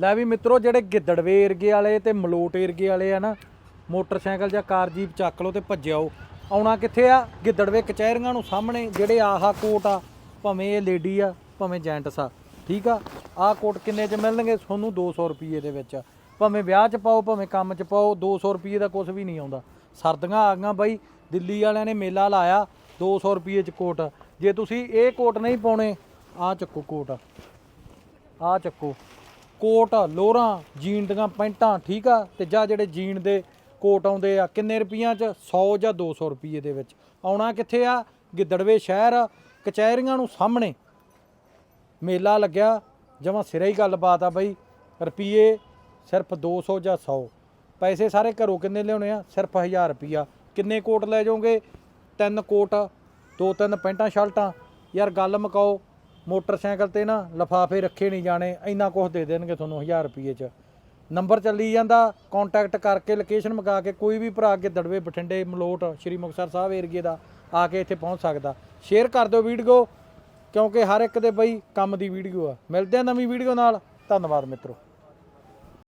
ਲੈ ਵੀ ਮਿੱਤਰੋ, ਜਿਹੜੇ ਗਿੱਦੜਵੇ ਏਰਗੇ ਵਾਲੇ ਤੇ ਮਲੋਟ ਏਰਗੇ ਵਾਲੇ ਆ ਨਾ, ਮੋਟਰਸਾਈਕਲ ਜਾਂ ਕਾਰ ਜੀਪ ਚੱਕ ਲਓ ਤੇ ਭੱਜਿਓ ਆਉਣਾ ਕਿੱਥੇ ਆ? ਗਿੱਦੜਵੇ ਕਚਹਿਰੀਆਂ ਨੂੰ ਸਾਹਮਣੇ, ਜਿਹੜੇ ਆਹਾ ਕੋਟ ਆ, ਭਾਵੇਂ ਇਹ ਲੇਡੀ ਆ, ਭਾਵੇਂ ਜੈਂਟਸ ਆ, ਠੀਕ ਆ? ਆਹ ਕੋਟ ਕਿੰਨੇ ਚ ਮਿਲਣਗੇ? ਤੁਹਾਨੂੰ 200 ਰੁਪਏ ਦੇ ਵਿੱਚ। ਭਾਵੇਂ ਵਿਆਹ ਚ ਪਾਓ, ਭਾਵੇਂ ਕੰਮ ਚ ਪਾਓ 200 ਰੁਪਏ ਦਾ ਕੁਝ ਵੀ ਨਹੀਂ ਆਉਂਦਾ। ਸਰਦੀਆਂ ਆ ਗਈਆਂ ਬਾਈ, ਦਿੱਲੀ ਵਾਲਿਆਂ ਨੇ ਮੇਲਾ ਲਾਇਆ 200 ਰੁਪਏ ਚ ਕੋਟ। ਜੇ ਤੁਸੀਂ ਇਹ ਕੋਟ ਨਹੀਂ ਪਾਉਣੇ ਆ ਚੱਕੋ ਕੋਟ। ਆ ਚੱਕੋ। ਕੋਟ, ਲੋਰਾਂ, ਜੀਨ ਦੀਆਂ ਪੈਂਟਾਂ, ਠੀਕ ਆ? ਤੇ ਜਾਂ ਜਿਹੜੇ ਜੀਨ ਦੇ ਕੋਟ ਆਉਂਦੇ ਆ, ਕਿੰਨੇ ਰੁਪਈਆਂ ਚ? 100 ਜਾਂ 200 ਰੁਪਏ ਦੇ ਵਿੱਚ। ਆਉਣਾ ਕਿੱਥੇ ਆ? ਗਿੱਦੜਵੇ ਸ਼ਹਿਰ, ਕਚਹਿਰੀਆਂ ਨੂੰ ਸਾਹਮਣੇ। ਮੇਲਾ ਲੱਗਿਆ। ਜਮਾ ਸਿਰੇ ਹੀ ਗੱਲਬਾਤ ਆ ਬਈ। ਰੁਪਈਏ ਸਿਰਫ 200 ਜਾਂ 100 ਪੈਸੇ ਸਾਰੇ ਘਰੋਂ ਕਿੰਨੇ ਲਿਆਉਣੇ ਆ? ਸਿਰਫ 1000 ਰੁਪਈਆ। ਕਿੰਨੇ ਕੋਟ ਲੈ ਜਾਓਗੇ? ਤਿੰਨ ਕੋਟ, ਦੋ ਤਿੰਨ ਪੈਂਟਾਂ, ਸ਼ਰਟਾਂ। ਯਾਰ ਗੱਲ ਮੁਕਾਓ। ਮੋਟਰਸਾਈਕਲ ਤੇ ਨਾ ਲਫਾਫੇ ਰੱਖੇ ਨਹੀਂ ਜਾਣੇ, ਇੰਨਾ ਕੁਝ ਦੇ ਦੇਣਗੇ ਤੁਹਾਨੂੰ 1000 ਰੁਪਏ ਚ। ਨੰਬਰ ਚੱਲੀ ਜਾਂਦਾ ਕੰਟੈਕਟ ਕਰਕੇ ਲੋਕੇਸ਼ਨ ਮੰਗਾ ਕੇ ਕੋਈ ਵੀ ਭਰਾ ਅੱਗੇ ਦੜਵੇ ਬਠਿੰਡੇ, ਮਲੋਟ, ਸ਼੍ਰੀ ਮੁਕਤਸਰ ਸਾਹਿਬ ਏਰੀਏ ਦਾ ਆ ਕੇ ਇੱਥੇ ਪਹੁੰਚ ਸਕਦਾ। ਸ਼ੇਅਰ ਕਰ ਦਿਓ ਵੀਡੀਓ ਕਿਉਂਕਿ ਹਰ ਇੱਕ ਦੇ ਬਈ ਕੰਮ ਦੀ ਵੀਡੀਓ ਆ। ਮਿਲਦੇ ਆ ਨਵੀਂ ਵੀਡੀਓ ਨਾਲ। ਧੰਨਵਾਦ ਮਿੱਤਰੋ।